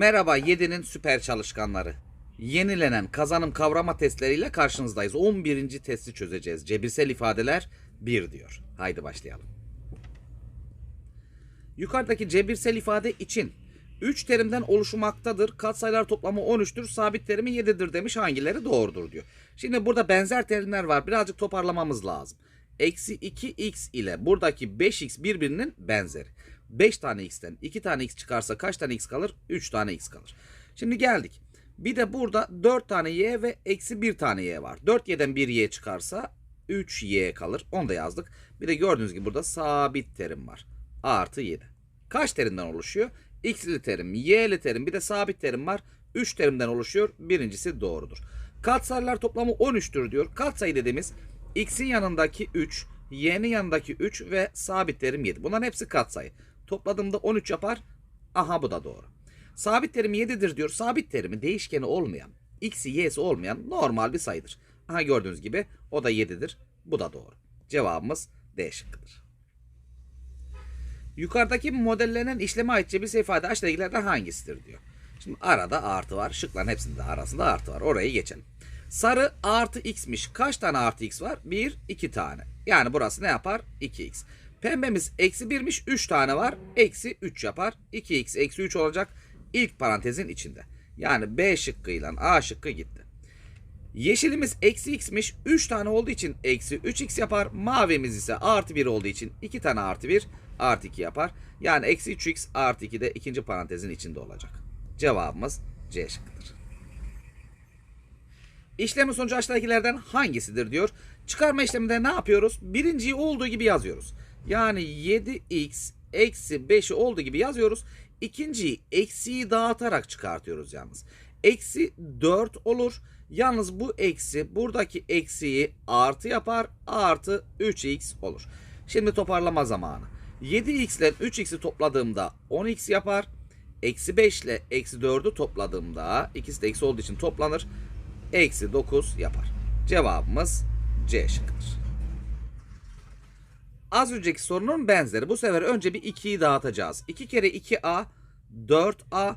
Merhaba 7'nin süper çalışkanları. Yenilenen kazanım kavrama testleriyle karşınızdayız. 11. testi çözeceğiz. Cebirsel ifadeler 1 diyor. Haydi başlayalım. Yukarıdaki cebirsel ifade için 3 terimden oluşmaktadır. Katsayılar toplamı 13'tür. Sabit terimi 7'dir demiş. Hangileri doğrudur diyor. Şimdi burada benzer terimler var. Birazcık toparlamamız lazım. Eksi 2x ile buradaki 5x birbirinin benzeri. 5 tane x'ten 2 tane x çıkarsa kaç tane x kalır? 3 tane x kalır. Şimdi geldik. Bir de burada 4 tane y ve eksi 1 tane y var. 4y'den 1 y çıkarsa 3y kalır. Onu da yazdık. Bir de gördüğünüz gibi burada sabit terim var. Artı 7. Kaç terimden oluşuyor? X'li terim, y'li terim bir de sabit terim var. 3 terimden oluşuyor. Birincisi doğrudur. Katsayılar toplamı 13'tür diyor. Katsayı dediğimiz x'in yanındaki 3, y'nin yanındaki 3 ve sabit terim 7. Bunların hepsi katsayı. Topladığımda 13 yapar. Aha bu da doğru. Sabit terim 7'dir diyor. Sabit terimi değişkeni olmayan, x'i y'si olmayan normal bir sayıdır. Aha gördüğünüz gibi o da 7'dir. Bu da doğru. Cevabımız D şıkkıdır. Yukarıdaki modellenen işleme ait cebirsel ifade aşağıdakilerden hangisidir diyor. Şimdi arada artı var. Şıkların hepsinde arasında artı var. Orayı geçelim. Sarı artı x'miş. Kaç tane artı x var? 1, 2 tane. Yani burası ne yapar? 2x. Pembemiz eksi 1'miş. 3 tane var. Eksi 3 yapar. 2x eksi 3 olacak. İlk parantezin içinde. Yani B şıkkıyla A şıkkı gitti. Yeşilimiz eksi x'miş. 3 tane olduğu için eksi 3x yapar. Mavimiz ise artı 1 olduğu için 2 tane artı 1 artı 2 yapar. Yani eksi 3x artı 2 de ikinci parantezin içinde olacak. Cevabımız C şıkkıdır. İşlemin sonucu aşağıdakilerden hangisidir diyor. Çıkarma işleminde ne yapıyoruz? Birinciyi olduğu gibi yazıyoruz. Yani 7x eksi 5'i olduğu gibi yazıyoruz. İkinciyi eksiyi dağıtarak çıkartıyoruz yalnız. Eksi 4 olur. Yalnız bu eksi buradaki eksiyi artı yapar. Artı 3x olur. Şimdi toparlama zamanı. 7x ile 3x'i topladığımda 10x yapar. Eksi 5 ile eksi 4'ü topladığımda ikisi de eksi olduğu için toplanır. Eksi 9 yapar. Cevabımız C şıkkıdır. Az önceki sorunun benzeri. Bu sefer önce bir 2'yi dağıtacağız. 2 kere 2a 4a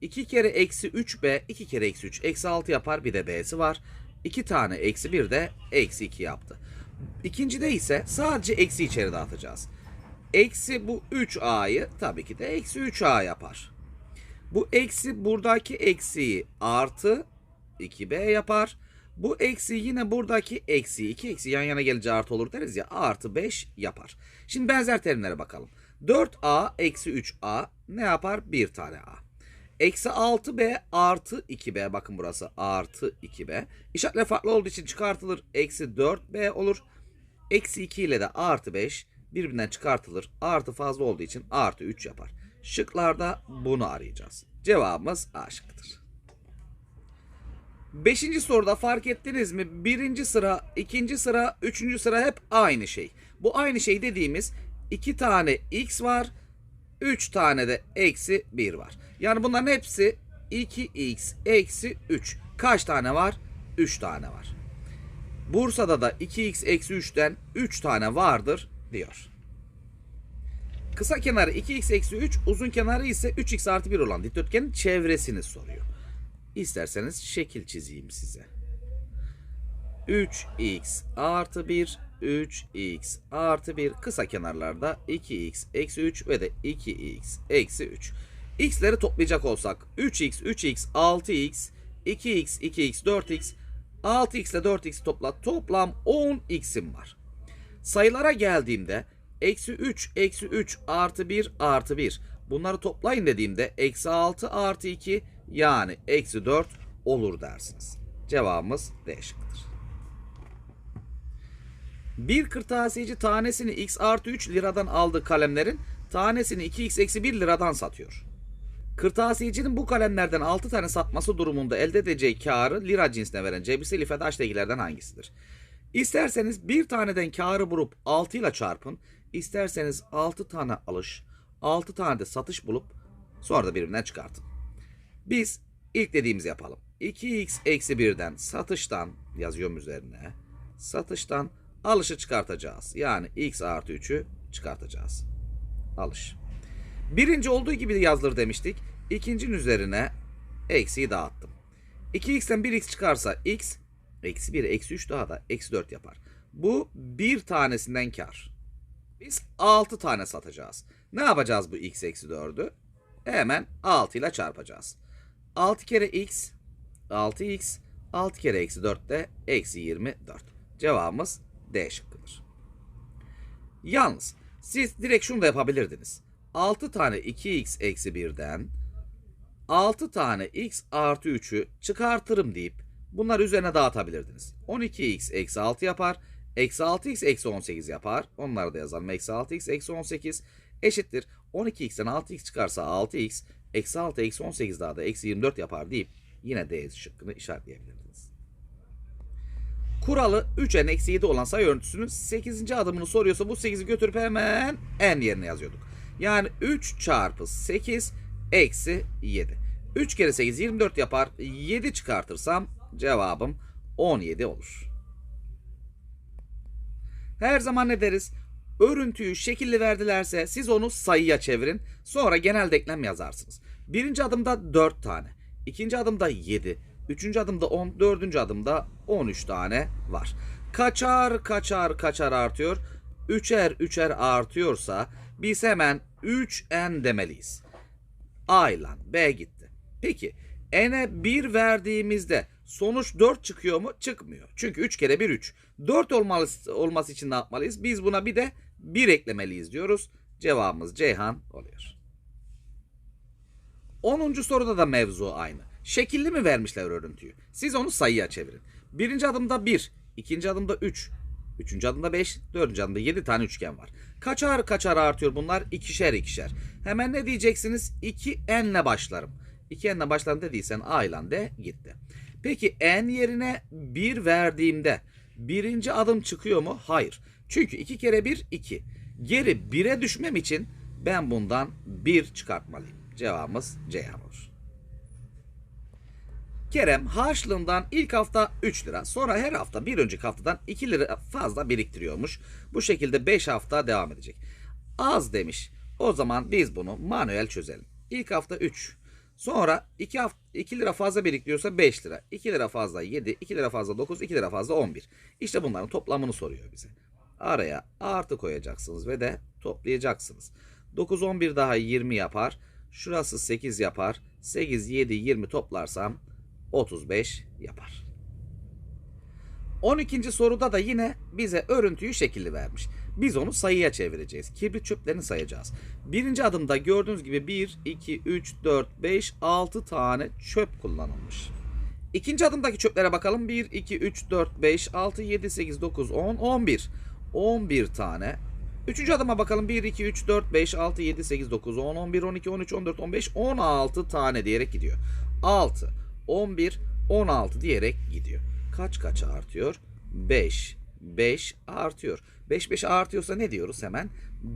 2 kere eksi 3b 2 kere eksi 3 eksi 6 yapar bir de b'si var. 2 tane eksi 1 de eksi 2 yaptı. İkincide ise sadece eksi içeri dağıtacağız. Eksi bu 3a'yı tabii ki de eksi 3a yapar. Bu eksi buradaki eksiyi artı 2b yapar. Bu eksi yine buradaki eksi 2 eksi yan yana gelince artı olur deriz ya artı 5 yapar. Şimdi benzer terimlere bakalım. 4a eksi 3a ne yapar? 1 tane a. Eksi 6b artı 2b bakın burası artı 2b. İşaretler farklı olduğu için çıkartılır. Eksi 4b olur. Eksi 2 ile de artı 5 birbirinden çıkartılır. Artı fazla olduğu için artı 3 yapar. Şıklarda bunu arayacağız. Cevabımız A şıkkıdır. Beşinci soruda fark ettiniz mi? Birinci sıra, ikinci sıra, üçüncü sıra hep aynı şey. Bu aynı şey dediğimiz iki tane x var, üç tane de eksi 1 var. Yani bunların hepsi 2x eksi 3. Kaç tane var? 3 tane var. Bursa'da da 2x eksi 3'ten 3 tane vardır diyor. Kısa kenarı 2x eksi 3, uzun kenarı ise 3x artı 1 olan dikdörtgenin çevresini soruyor. İsterseniz şekil çizeyim size. 3x artı 1, 3x artı 1 kısa kenarlarda 2x eksi 3 ve de 2x eksi 3. x'leri toplayacak olsak 3x, 3x, 6x, 2x, 2x, 4x, 6x ile 4x topla toplam 10x'im var. Sayılara geldiğimde eksi 3, eksi 3 artı 1 artı 1 bunları toplayın dediğimde eksi 6 artı 2 yani eksi 4 olur dersiniz. Cevabımız D şıkkıdır. Bir kırtasiyeci tanesini x artı 3 liradan aldığı kalemlerin tanesini 2x eksi 1 liradan satıyor. Kırtasiyecinin bu kalemlerden 6 tane satması durumunda elde edeceği karı lira cinsine veren cebirsel ifade aşağıdakilerden hangisidir? İsterseniz bir taneden karı bulup 6 ile çarpın. İsterseniz 6 tane alış, 6 tane de satış bulup sonra da birbirinden çıkartın. Biz ilk dediğimizi yapalım. 2x eksi 1'den satıştan yazıyorum üzerine. Satıştan alışı çıkartacağız. Yani x artı 3'ü çıkartacağız. Alış. Birinci olduğu gibi yazılır demiştik. İkincinin üzerine eksiyi dağıttım. 2x'ten 1x çıkarsa x eksi 1 eksi 3 daha da eksi 4 yapar. Bu bir tanesinden kar. Biz 6 tane satacağız. Ne yapacağız bu x eksi 4'ü? Hemen 6 ile çarpacağız. 6 kere x 6x 6 kere eksi 4 de eksi 24. Cevabımız D şıkkıdır. Yalnız siz direkt şunu da yapabilirdiniz. 6 tane 2x eksi 1'den 6 tane x artı 3'ü çıkartırım deyip bunları üzerine dağıtabilirdiniz. 12x eksi 6 yapar. Eksi 6x eksi 18 yapar. Onları da yazalım. Eksi 6x eksi 18 eşittir. 12x'ten 6x çıkarsa 6x eksi 6 eksi 18 daha da eksi 24 yapar deyip yine D şıkkını işaretleyebilirdiniz. Kuralı 3n eksi 7 olan sayı örüntüsünün 8. adımını soruyorsa bu 8'i götürüp hemen n yerine yazıyorduk. Yani 3 çarpı 8 eksi 7. 3 kere 8 24 yapar. 7 çıkartırsam cevabım 17 olur. Her zaman ne deriz? Örüntüyü şekilli verdilerse siz onu sayıya çevirin. Sonra genel denklem yazarsınız. Birinci adımda 4 tane. ikinci adımda 7. Üçüncü adımda 10. Dördüncü adımda 13 tane var. Kaçar kaçar kaçar artıyor. Üçer üçer artıyorsa biz hemen 3n demeliyiz. A ile B gitti. Peki n'e 1 verdiğimizde sonuç 4 çıkıyor mu? Çıkmıyor. Çünkü 3 kere 1 3. 4 olması, olması için ne yapmalıyız? Biz buna bir de 1 eklemeliyiz diyoruz. Cevabımız Ceyhan oluyor. 10. soruda da mevzu aynı. Şekilli mi vermişler örüntüyü? Siz onu sayıya çevirin. Birinci adımda 1, ikinci adımda 3, üçüncü adımda 5, dördüncü adımda 7 tane üçgen var. Kaçar kaçar artıyor bunlar? İkişer ikişer. Hemen ne diyeceksiniz? 2n ile başlarım. 2n ile başlarım dediysen a ile de gitti. Peki n yerine 1 verdiğimde birinci adım çıkıyor mu? Hayır. Çünkü 2 kere 1 2. Geri 1'e düşmem için ben bundan 1 çıkartmalıyım. Cevabımız Ceyhan olur. Kerem harçlığından ilk hafta 3 lira sonra her hafta bir önceki haftadan 2 lira fazla biriktiriyormuş. Bu şekilde 5 hafta devam edecek. Az demiş. O zaman biz bunu manuel çözelim. İlk hafta 3. Sonra 2, hafta, 2 lira fazla biriktiriyorsa 5 lira. 2 lira fazla 7, 2 lira fazla 9, 2 lira fazla 11. İşte bunların toplamını soruyor bize. Araya artı koyacaksınız ve de toplayacaksınız. 9, 11 daha 20 yapar. Şurası 8 yapar. 8, 7, 20 toplarsam 35 yapar. 12. soruda da yine bize örüntüyü şekilli vermiş. Biz onu sayıya çevireceğiz. Kibrit çöplerini sayacağız. Birinci adımda gördüğünüz gibi 1, 2, 3, 4, 5, 6 tane çöp kullanılmış. İkinci adımdaki çöplere bakalım. 1, 2, 3, 4, 5, 6, 7, 8, 9, 10, 11. 11 tane. Üçüncü adıma bakalım. 1, 2, 3, 4, 5, 6, 7, 8, 9, 10, 11, 12, 13, 14, 15, 16 tane diyerek gidiyor. 6, 11, 16 diyerek gidiyor. Kaç kaç artıyor? 5, 5 artıyor. 5 5 artıyorsa ne diyoruz hemen?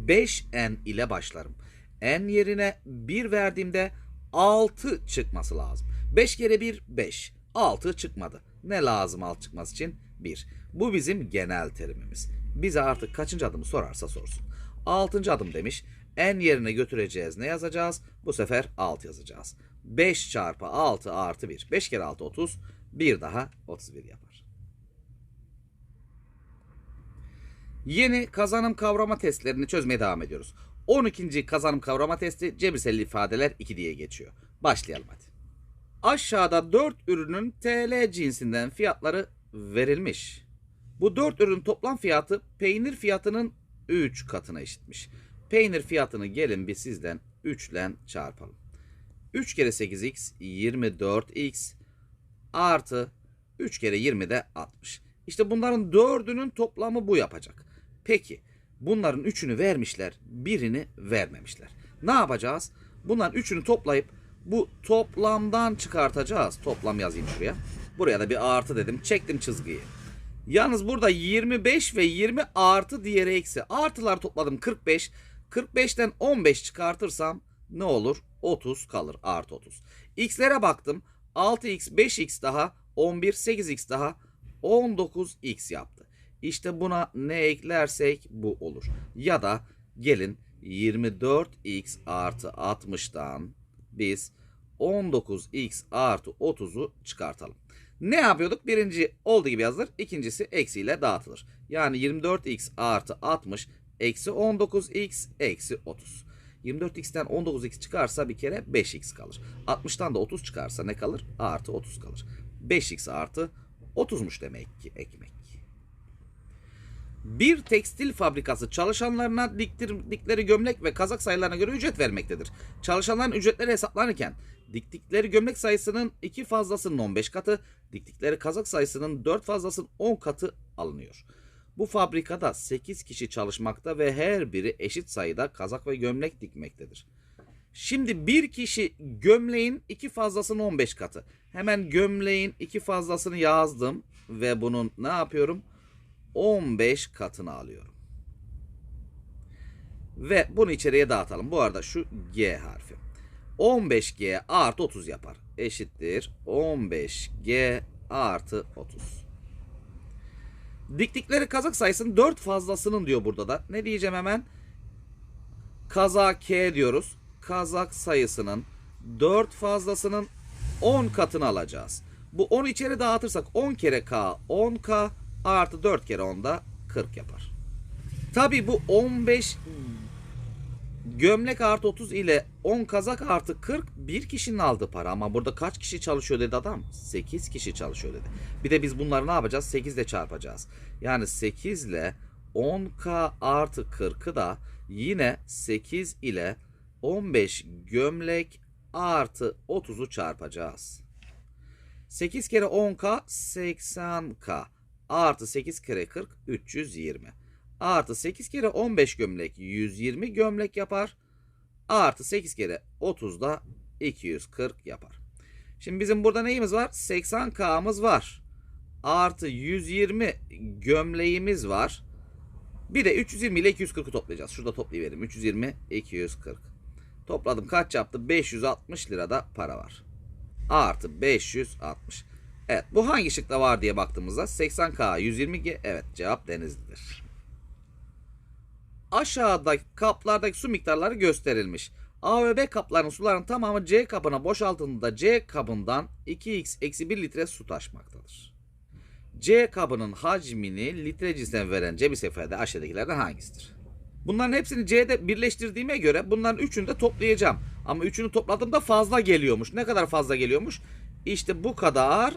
5n ile başlarım. n yerine 1 verdiğimde 6 çıkması lazım. 5 kere 1 5. 6 çıkmadı. Ne lazım 6 çıkması için? 1. Bu bizim genel terimimiz. Bize artık kaçıncı adımı sorarsa sorsun. 6. adım demiş. n yerine götüreceğiz. Ne yazacağız? Bu sefer 6 yazacağız. 5 çarpı 6 artı 1. 5 kere 6 30. Bir daha 31 yapar. Yeni kazanım kavrama testlerini çözmeye devam ediyoruz. 12. kazanım kavrama testi cebirsel ifadeler 2 diye geçiyor. Başlayalım hadi. Aşağıda 4 ürünün TL cinsinden fiyatları verilmiş. Bu 4 ürün toplam fiyatı peynir fiyatının 3 katına eşitmiş. Peynir fiyatını gelin bir sizden 3 ile çarpalım. 3 kere 8x 24x artı 3 kere 20 de 60. İşte bunların dördünün toplamı bu yapacak. Peki bunların üçünü vermişler, birini vermemişler. Ne yapacağız? Bunların üçünü toplayıp bu toplamdan çıkartacağız. Toplam yazayım şuraya. Buraya da bir artı dedim. Çektim çizgiyi. Yalnız burada 25 ve 20 artı diğeri eksi. Artılar topladım 45. 45'ten 15 çıkartırsam ne olur? 30 kalır. Artı 30. X'lere baktım. 6x, 5x daha 11, 8x daha 19x yaptı. İşte buna ne eklersek bu olur. Ya da gelin 24x artı 60'dan biz 19x artı 30'u çıkartalım. Ne yapıyorduk? Birinci olduğu gibi yazılır. İkincisi eksiyle dağıtılır. Yani 24x artı 60 eksi 19x eksi 30. 24x'ten 19x çıkarsa bir kere 5x kalır. 60'tan da 30 çıkarsa ne kalır? Artı 30 kalır. 5x artı 30'muş demek ki ekmek. Bir tekstil fabrikası çalışanlarına diktirdikleri gömlek ve kazak sayılarına göre ücret vermektedir. Çalışanların ücretleri hesaplanırken diktikleri gömlek sayısının 2 fazlasının 15 katı, diktikleri kazak sayısının 4 fazlasının 10 katı alınıyor. Bu fabrikada 8 kişi çalışmakta ve her biri eşit sayıda kazak ve gömlek dikmektedir. Şimdi bir kişi gömleğin iki fazlasının 15 katı. Hemen gömleğin iki fazlasını yazdım ve bunun ne yapıyorum? 15 katını alıyorum. Ve bunu içeriye dağıtalım. Bu arada şu G harfi. 15G artı 30 yapar. Eşittir 15G artı 30. Diktikleri kazak sayısının 4 fazlasının diyor burada da. Ne diyeceğim hemen? Kazak K diyoruz. Kazak sayısının 4 fazlasının 10 katını alacağız. Bu 10 içeri dağıtırsak 10 kere K 10K artı 4 kere 10 da 40 yapar. Tabi bu 15 gömlek artı 30 ile 10 kazak artı 40 bir kişinin aldığı para ama burada kaç kişi çalışıyor dedi adam? 8 kişi çalışıyor dedi. Bir de biz bunları ne yapacağız? 8 ile çarpacağız. Yani 8 ile 10k artı 40'ı da yine 8 ile 15 gömlek artı 30'u çarpacağız. 8 kere 10k 80k artı 8 kere 40 320 artı 8 kere 15 gömlek 120 gömlek yapar. Artı 8 kere 30 da 240 yapar. Şimdi bizim burada neyimiz var? 80K'mız var. Artı 120 gömleğimiz var. Bir de 320 ile 240'ı toplayacağız. Şurada toplayıverelim. 320, 240. Topladım kaç yaptı? 560 lirada para var. Artı 560. Evet bu hangi şıkta var diye baktığımızda 80K 120G evet cevap Denizli'dir. Aşağıdaki kaplardaki su miktarları gösterilmiş. A ve B kaplarının suların tamamı C kabına boşaltıldığında C kabından 2x eksi 1 litre su taşmaktadır. C kabının hacmini litre cinsinden veren cebir seferde aşağıdakilerden hangisidir? Bunların hepsini C'de birleştirdiğime göre bunların üçünü de toplayacağım. Ama üçünü topladığımda fazla geliyormuş. Ne kadar fazla geliyormuş? İşte bu kadar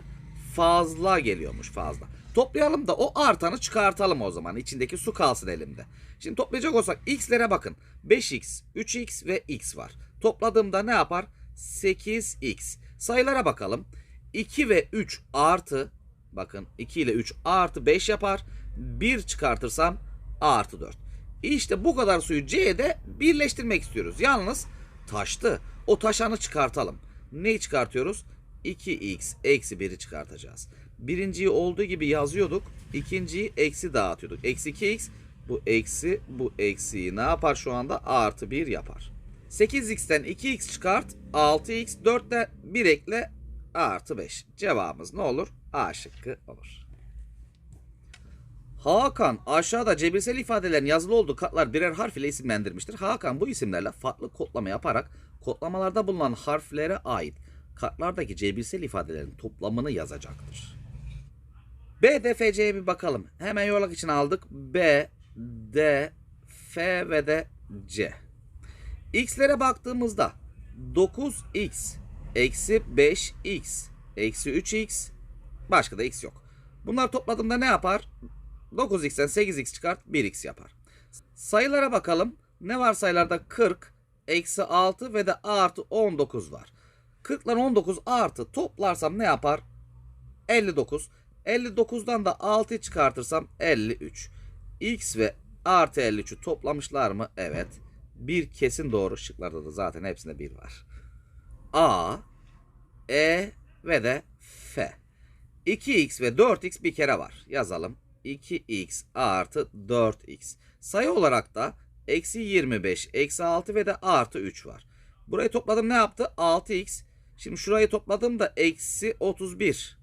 fazla geliyormuş fazla. Toplayalım da o artanı çıkartalım o zaman. İçindeki su kalsın elimde. Şimdi toplayacak olsak x'lere bakın. 5x, 3x ve x var. Topladığımda ne yapar? 8x. Sayılara bakalım. 2 ve 3 artı bakın 2 ile 3 artı 5 yapar. 1 çıkartırsam artı 4. İşte bu kadar suyu C'de birleştirmek istiyoruz. Yalnız taştı. O taşanı çıkartalım. Neyi çıkartıyoruz? 2x eksi 1'i çıkartacağız. Birinciyi olduğu gibi yazıyorduk. İkinciyi eksi dağıtıyorduk. Eksi 2x bu eksi bu eksiyi ne yapar şu anda? Artı 1 yapar. 8x'ten 2x çıkart. 6x 4'te 1 ekle artı 5. Cevabımız ne olur? A şıkkı olur. Hakan aşağıda cebirsel ifadelerin yazılı olduğu katlar birer harf ile isimlendirmiştir. Hakan bu isimlerle farklı kodlama yaparak kodlamalarda bulunan harflere ait kartlardaki cebirsel ifadelerin toplamını yazacaktır. B, D, F, C'ye bir bakalım. Hemen yuvarlak için aldık. B, D, F ve de C. X'lere baktığımızda 9x eksi 5x eksi 3x başka da x yok. Bunlar topladığımda ne yapar? 9x'ten 8x çıkart 1x yapar. Sayılara bakalım. Ne var sayılarda? 40, eksi 6 ve de artı 19 var. 40 ile 19 artı toplarsam ne yapar? 59. 59'dan da 6'yı çıkartırsam 53. X ve artı 53'ü toplamışlar mı? Evet. Bir kesin doğru. Şıklarda da zaten hepsinde bir var. A, E ve de F. 2x ve 4x bir kere var. Yazalım. 2x artı 4x. Sayı olarak da eksi 25, eksi 6 ve de artı 3 var. Burayı topladım ne yaptı? 6x. Şimdi şurayı topladığımda eksi 31.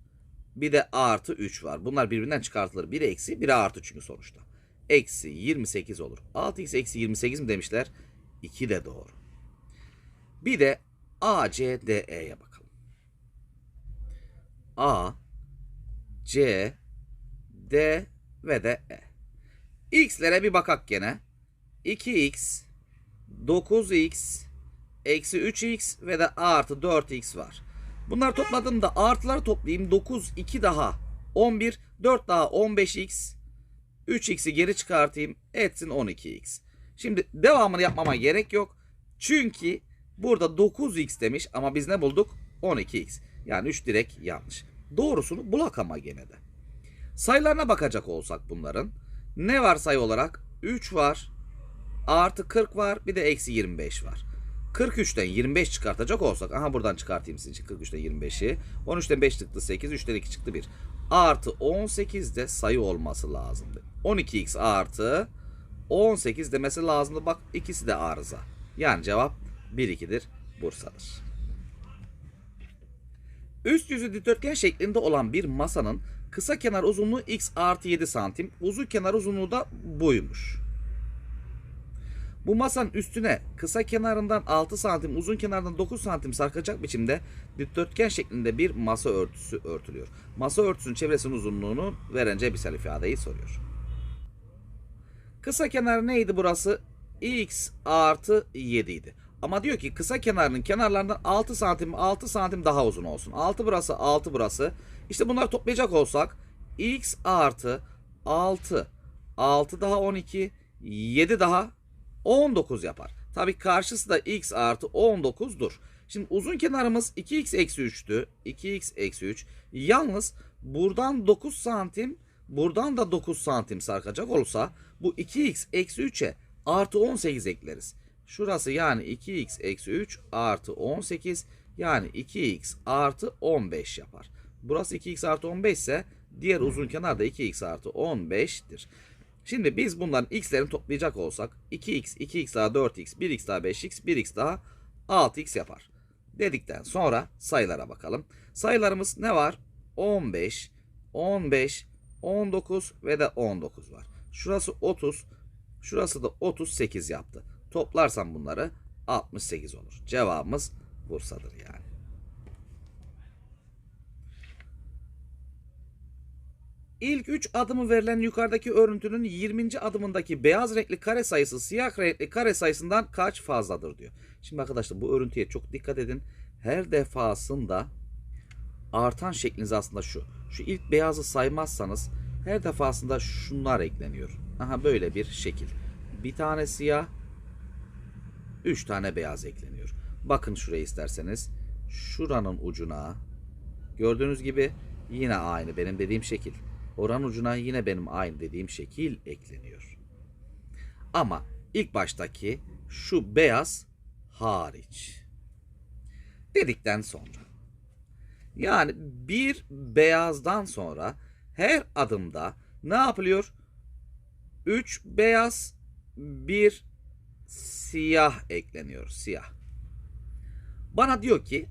Bir de artı 3 var. Bunlar birbirinden çıkartılır. Biri eksi, biri artı çünkü sonuçta. Eksi 28 olur. 6x eksi 28 mi demişler? 2 de doğru. Bir de A, C, D, E'ye bakalım. A, C, D ve de E. X'lere bir bakak gene. 2x, 9x, eksi 3x ve de A artı 4x var. Bunları topladığımda artıları toplayayım. 9, 2 daha 11, 4 daha 15x, 3x'i geri çıkartayım. Etsin 12x. Şimdi devamını yapmama gerek yok. Çünkü burada 9x demiş ama biz ne bulduk? 12x. Yani 3 direkt yanlış. Doğrusunu bulak ama gene de. Sayılarına bakacak olsak bunların. Ne var sayı olarak? 3 var. Artı 40 var. Bir de eksi 25 var. 43'ten 25 çıkartacak olsak. Aha buradan çıkartayım sizin için 43'ten 25'i. 13'ten 5 çıktı 8. 3'ten 2 çıktı 1. Artı 18 de sayı olması lazımdı. 12x artı 18 demesi lazımdı. Bak ikisi de arıza. Yani cevap 1-2'dir. Bursa'dır. Üst yüzü dikdörtgen şeklinde olan bir masanın kısa kenar uzunluğu x artı 7 santim, uzun kenar uzunluğu da buymuş. Bu masanın üstüne kısa kenarından 6 santim, uzun kenarından 9 santim sarkacak biçimde dikdörtgen şeklinde bir masa örtüsü örtülüyor. Masa örtüsünün çevresinin uzunluğunu veren cebisel ifadeyi soruyor. Kısa kenar neydi burası? x artı 7 idi. Ama diyor ki kısa kenarının kenarlarından 6 santim 6 santim daha uzun olsun. 6 burası 6 burası. İşte bunları toplayacak olsak x artı 6 6 daha 12 7 daha 19 yapar. Tabi karşısı da x artı 19'dur. Şimdi uzun kenarımız 2x eksi 3'tü. 2x eksi 3. Yalnız buradan 9 santim buradan da 9 santim sarkacak olsa bu 2x eksi 3'e artı 18 ekleriz. Şurası yani 2x eksi 3 artı 18 yani 2x artı 15 yapar. Burası 2x artı 15 ise diğer uzun kenar da 2x artı 15'tir. Şimdi biz bunların x'lerini toplayacak olsak 2x, 2x daha 4x, 1x daha 5x, 1x daha 6x yapar. Dedikten sonra sayılara bakalım. Sayılarımız ne var? 15, 15, 19 ve de 19 var. Şurası 30, şurası da 38 yaptı. Toplarsam bunları 68 olur. Cevabımız Bursa'dır yani. İlk 3 adımı verilen yukarıdaki örüntünün 20. adımındaki beyaz renkli kare sayısı siyah renkli kare sayısından kaç fazladır diyor. Şimdi arkadaşlar bu örüntüye çok dikkat edin. Her defasında artan şekliniz aslında şu. Şu ilk beyazı saymazsanız her defasında şunlar ekleniyor. Aha böyle bir şekil. Bir tane siyah, 3 tane beyaz ekleniyor. Bakın şuraya isterseniz. Şuranın ucuna gördüğünüz gibi yine aynı benim dediğim şekil. Oranın ucuna yine benim aynı dediğim şekil ekleniyor. Ama ilk baştaki şu beyaz hariç. Dedikten sonra. Yani bir beyazdan sonra her adımda ne yapılıyor? 3 beyaz, bir siyah ekleniyor. Siyah. Bana diyor ki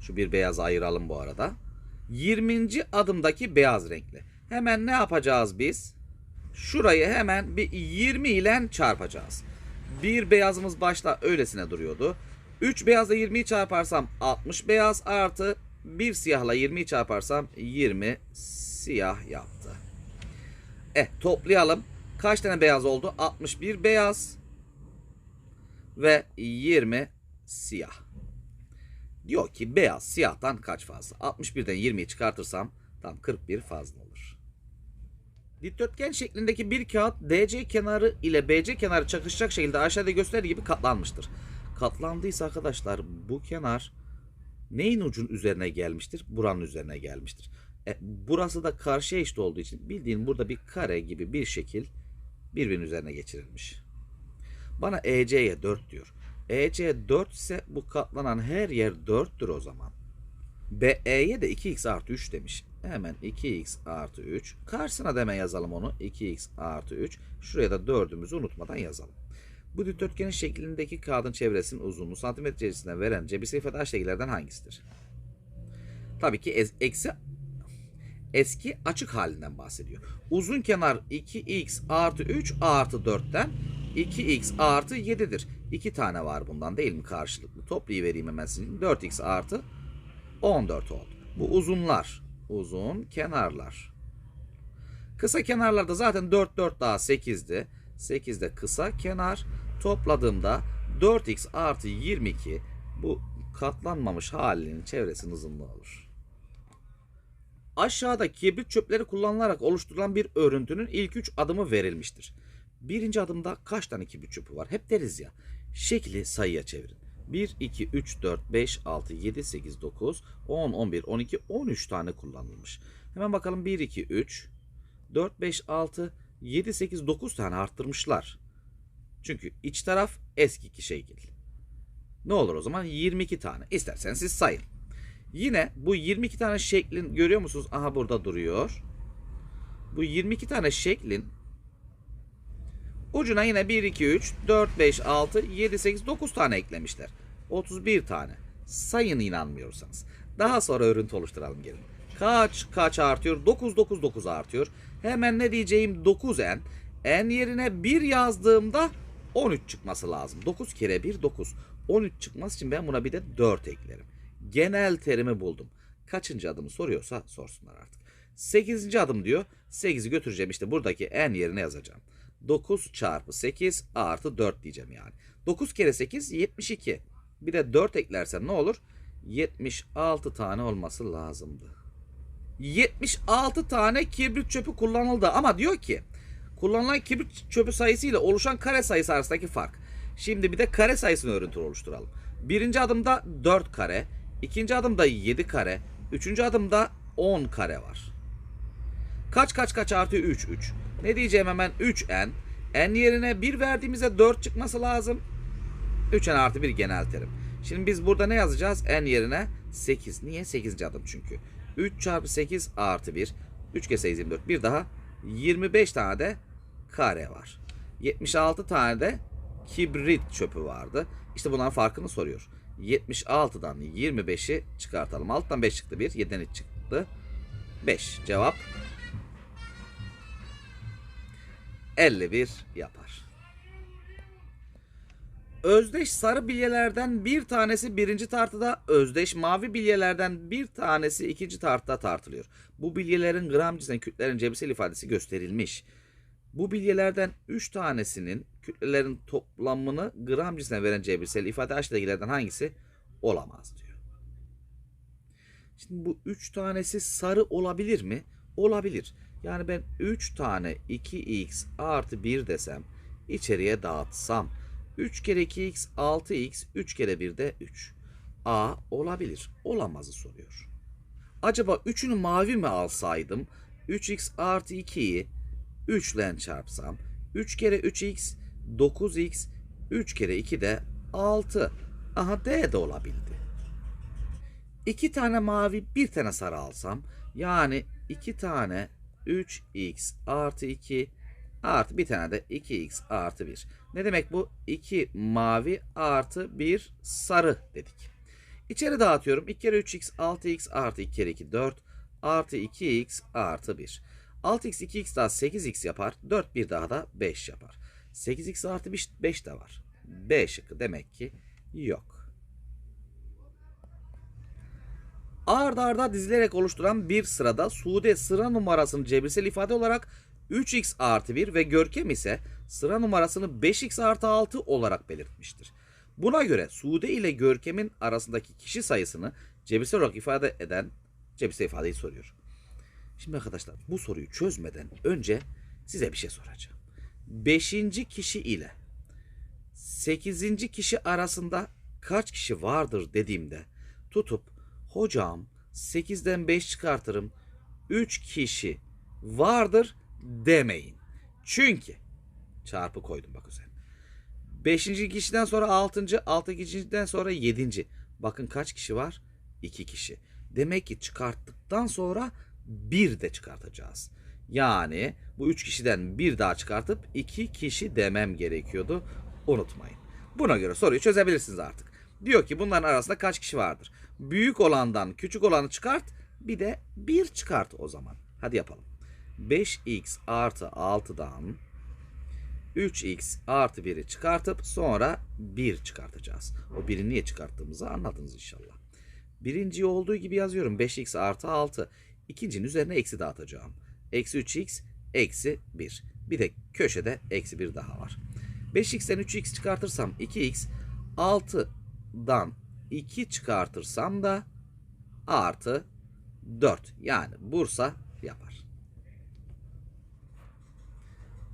şu bir beyaz ayıralım bu arada. 20. adımdaki beyaz renkli. Hemen ne yapacağız biz? Şurayı hemen bir 20 ile çarpacağız. Bir beyazımız başta öylesine duruyordu. 3 beyazla 20'yi çarparsam 60 beyaz artı bir siyahla 20'yi çarparsam 20 siyah yaptı. Eh toplayalım. Kaç tane beyaz oldu? 61 beyaz ve 20 siyah. Diyor ki beyaz siyahtan kaç fazla? 61'den 20'yi çıkartırsam tam 41 fazla olur. Dikdörtgen şeklindeki bir kağıt DC kenarı ile BC kenarı çakışacak şekilde aşağıda gösterdiği gibi katlanmıştır. Katlandıysa arkadaşlar bu kenar neyin ucun üzerine gelmiştir? Buranın üzerine gelmiştir. E, burası da karşıya eşit olduğu için bildiğin burada bir kare gibi bir şekil birbirinin üzerine geçirilmiş. Bana EC'ye 4 diyor. EC 4 ise bu katlanan her yer 4'tür o zaman. BE'ye de 2x artı 3 demiş. Hemen 2x artı 3. Karşısına deme yazalım onu. 2x artı 3. Şuraya da 4'ümüzü unutmadan yazalım. Bu dikdörtgenin şeklindeki kağıdın çevresinin uzunluğu santimetre cinsinden veren cebisel ifade aşağıdakilerden hangisidir? Tabii ki ez- eksi eski açık halinden bahsediyor. Uzun kenar 2x artı 3 artı 4'ten 2x artı 7'dir. 2 tane var bundan değil mi karşılıklı? Toplayıvereyim hemen sizin. 4x artı 14 oldu. Bu uzunlar. Uzun kenarlar. Kısa kenarlarda zaten 4 4 daha 8'di. 8 de kısa kenar. Topladığımda 4x artı 22 bu katlanmamış halinin çevresinin uzunluğu olur. Aşağıda kibrit çöpleri kullanılarak oluşturulan bir örüntünün ilk 3 adımı verilmiştir. Birinci adımda kaç tane kibrit çöpü var? Hep deriz ya. Şekli sayıya çevirin. 1, 2, 3, 4, 5, 6, 7, 8, 9, 10, 11, 12, 13 tane kullanılmış. Hemen bakalım 1, 2, 3, 4, 5, 6, 7, 8, 9 tane arttırmışlar. Çünkü iç taraf eski şekil. Ne olur o zaman 22 tane. İsterseniz siz sayın. Yine bu 22 tane şeklin görüyor musunuz? Aha burada duruyor. Bu 22 tane şeklin ucuna yine 1, 2, 3, 4, 5, 6, 7, 8, 9 tane eklemişler. 31 tane. Sayın inanmıyorsanız. Daha sonra örüntü oluşturalım gelin. Kaç kaç artıyor? 9, 9, 9 artıyor. Hemen ne diyeceğim? 9n. n yerine 1 yazdığımda 13 çıkması lazım. 9 kere 1 9. 13 çıkması için ben buna bir de 4 eklerim. Genel terimi buldum. Kaçıncı adımı soruyorsa sorsunlar artık. 8. adım diyor. 8'i götüreceğim işte buradaki n yerine yazacağım. 9 çarpı 8 artı 4 diyeceğim yani. 9 kere 8 72. Bir de 4 eklersen ne olur? 76 tane olması lazımdı. 76 tane kibrit çöpü kullanıldı ama diyor ki kullanılan kibrit çöpü sayısı ile oluşan kare sayısı arasındaki fark. Şimdi bir de kare sayısını örüntülü oluşturalım. Birinci adımda 4 kare, ikinci adımda 7 kare, üçüncü adımda 10 kare var. Kaç kaç kaç artı 3 3. Ne diyeceğim hemen 3n. n yerine 1 verdiğimizde 4 çıkması lazım. 3n artı 1 genel terim. Şimdi biz burada ne yazacağız? n yerine 8. Niye? 8. adım çünkü. 3 çarpı 8 artı 1. 3 kere 8 24. Bir daha 25 tane de kare var. 76 tane de kibrit çöpü vardı. İşte bunların farkını soruyor. 76'dan 25'i çıkartalım. Alttan 5 çıktı 1. 7'den 3 çıktı. 5. Cevap 51 yapar. Özdeş sarı bilyelerden bir tanesi birinci tartıda, özdeş mavi bilyelerden bir tanesi ikinci tartıda tartılıyor. Bu bilyelerin gram cinsinden kütlelerin cebirsel ifadesi gösterilmiş. Bu bilyelerden 3 tanesinin kütlelerin toplamını gram cinsine veren cebirsel ifade aşağıdakilerden hangisi olamaz diyor. Şimdi bu 3 tanesi sarı olabilir mi? Olabilir. Yani ben 3 tane 2x artı 1 desem içeriye dağıtsam 3 kere 2x 6x 3 kere 1 de 3. A olabilir. Olamazı soruyor. Acaba 3'ünü mavi mi alsaydım 3x artı 2'yi 3 ile çarpsam 3 kere 3x 9x 3 kere 2 de 6. Aha D de olabildi. 2 tane mavi bir tane sarı alsam yani 2 tane 3x artı 2 artı bir tane de 2x artı 1. Ne demek bu? 2 mavi artı 1 sarı dedik. İçeri dağıtıyorum. 2 kere 3x 6x artı 2 kere 2 4 artı 2x artı 1. 6x 2x daha 8x yapar. 4 bir daha da 5 yapar. 8x artı 5 de var. B şıkkı demek ki yok. Ard arda dizilerek oluşturan bir sırada Sude sıra numarasını cebirsel ifade olarak 3x artı 1 ve Görkem ise sıra numarasını 5x artı 6 olarak belirtmiştir. Buna göre Sude ile Görkem'in arasındaki kişi sayısını cebirsel olarak ifade eden cebirsel ifadeyi soruyor. Şimdi arkadaşlar bu soruyu çözmeden önce size bir şey soracağım. 5. kişi ile 8. kişi arasında kaç kişi vardır dediğimde tutup hocam 8'den 5 çıkartırım 3 kişi vardır demeyin. Çünkü çarpı koydum bak üzerine. 5. kişiden sonra 6. 6. kişiden sonra 7. Bakın kaç kişi var? 2 kişi. Demek ki çıkarttıktan sonra bir de çıkartacağız. Yani bu 3 kişiden bir daha çıkartıp 2 kişi demem gerekiyordu. Unutmayın. Buna göre soruyu çözebilirsiniz artık. Diyor ki bunların arasında kaç kişi vardır? Büyük olandan küçük olanı çıkart bir de 1 çıkart o zaman. Hadi yapalım. 5x artı 6'dan 3x artı 1'i çıkartıp sonra 1 çıkartacağız. O 1'i niye çıkarttığımızı anladınız inşallah. Birinciyi olduğu gibi yazıyorum. 5x artı 6. İkincinin üzerine eksi dağıtacağım. Eksi 3x eksi 1. Bir de köşede eksi 1 daha var. 5x'ten 3x çıkartırsam 2x 6'dan 2 çıkartırsam da artı 4. Yani Bursa yapar.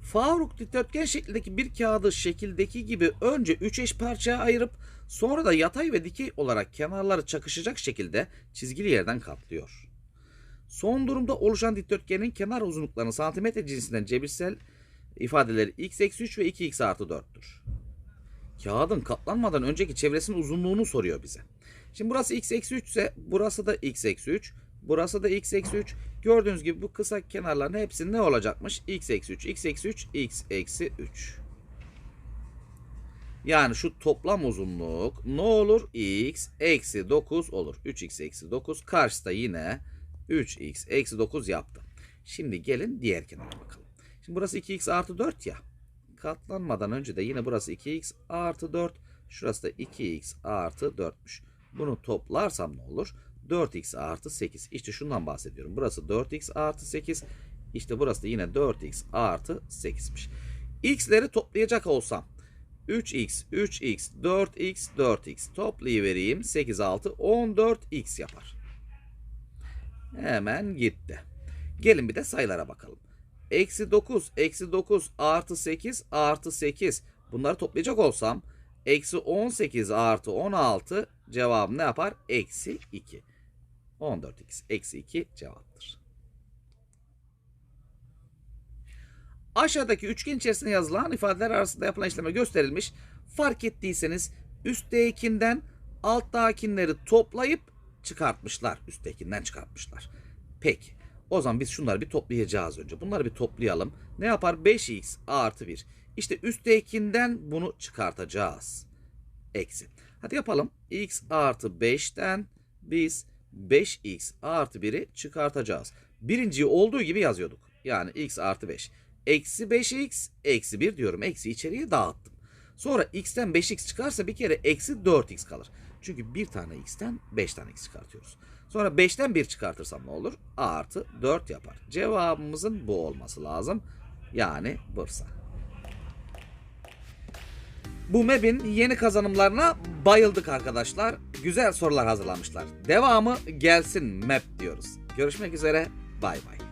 Faruk dikdörtgen şeklindeki bir kağıdı şekildeki gibi önce 3 eş parçaya ayırıp sonra da yatay ve dikey olarak kenarları çakışacak şekilde çizgili yerden katlıyor. Son durumda oluşan dikdörtgenin kenar uzunluklarının santimetre cinsinden cebirsel ifadeleri x eksi 3 ve 2x artı 4'tür. Kağıdın katlanmadan önceki çevresinin uzunluğunu soruyor bize. Şimdi burası x eksi 3 ise burası da x eksi 3. Burası da x eksi 3. Gördüğünüz gibi bu kısa kenarların hepsi ne olacakmış? x eksi 3, x eksi 3, x eksi 3. Yani şu toplam uzunluk ne olur? x eksi 9 olur. 3x eksi 9. Karşıda yine 3x eksi 9 yaptı. Şimdi gelin diğer kenara bakalım. Şimdi burası 2x artı 4 ya. Katlanmadan önce de yine burası 2x artı 4. Şurası da 2x artı 4'müş. Bunu toplarsam ne olur? 4x artı 8. İşte şundan bahsediyorum. Burası 4x artı 8. İşte burası da yine 4x artı 8'miş. x'leri toplayacak olsam 3x, 3x, 4x, 4x toplayıvereyim. 8, 6, 14x yapar. Hemen gitti. Gelin bir de sayılara bakalım. Eksi 9, eksi 9 artı 8 artı 8. Bunları toplayacak olsam eksi 18 artı 16 cevabım ne yapar? Eksi 2. 14x eksi 2 cevaptır. Aşağıdaki üçgen içerisinde yazılan ifadeler arasında yapılan işleme gösterilmiş. Fark ettiyseniz üsttekinden alttakileri toplayıp çıkartmışlar. Üsttekinden çıkartmışlar. Peki. O zaman biz şunları bir toplayacağız önce. Bunları bir toplayalım. Ne yapar? 5x artı 1. İşte üsttekinden bunu çıkartacağız. Eksi. Hadi yapalım. x artı 5'ten biz 5x artı 1'i çıkartacağız. Birinciyi olduğu gibi yazıyorduk. Yani x artı 5. Eksi 5x eksi 1 diyorum. Eksi içeriye dağıttım. Sonra x'ten 5x çıkarsa bir kere eksi 4x kalır. Çünkü bir tane x'ten 5 tane x çıkartıyoruz. Sonra 5'ten 1 çıkartırsam ne olur? Artı 4 yapar. Cevabımızın bu olması lazım. Yani Bursa. Bu MEB'in yeni kazanımlarına bayıldık arkadaşlar. Güzel sorular hazırlamışlar. Devamı gelsin MEB diyoruz. Görüşmek üzere. Bay bay.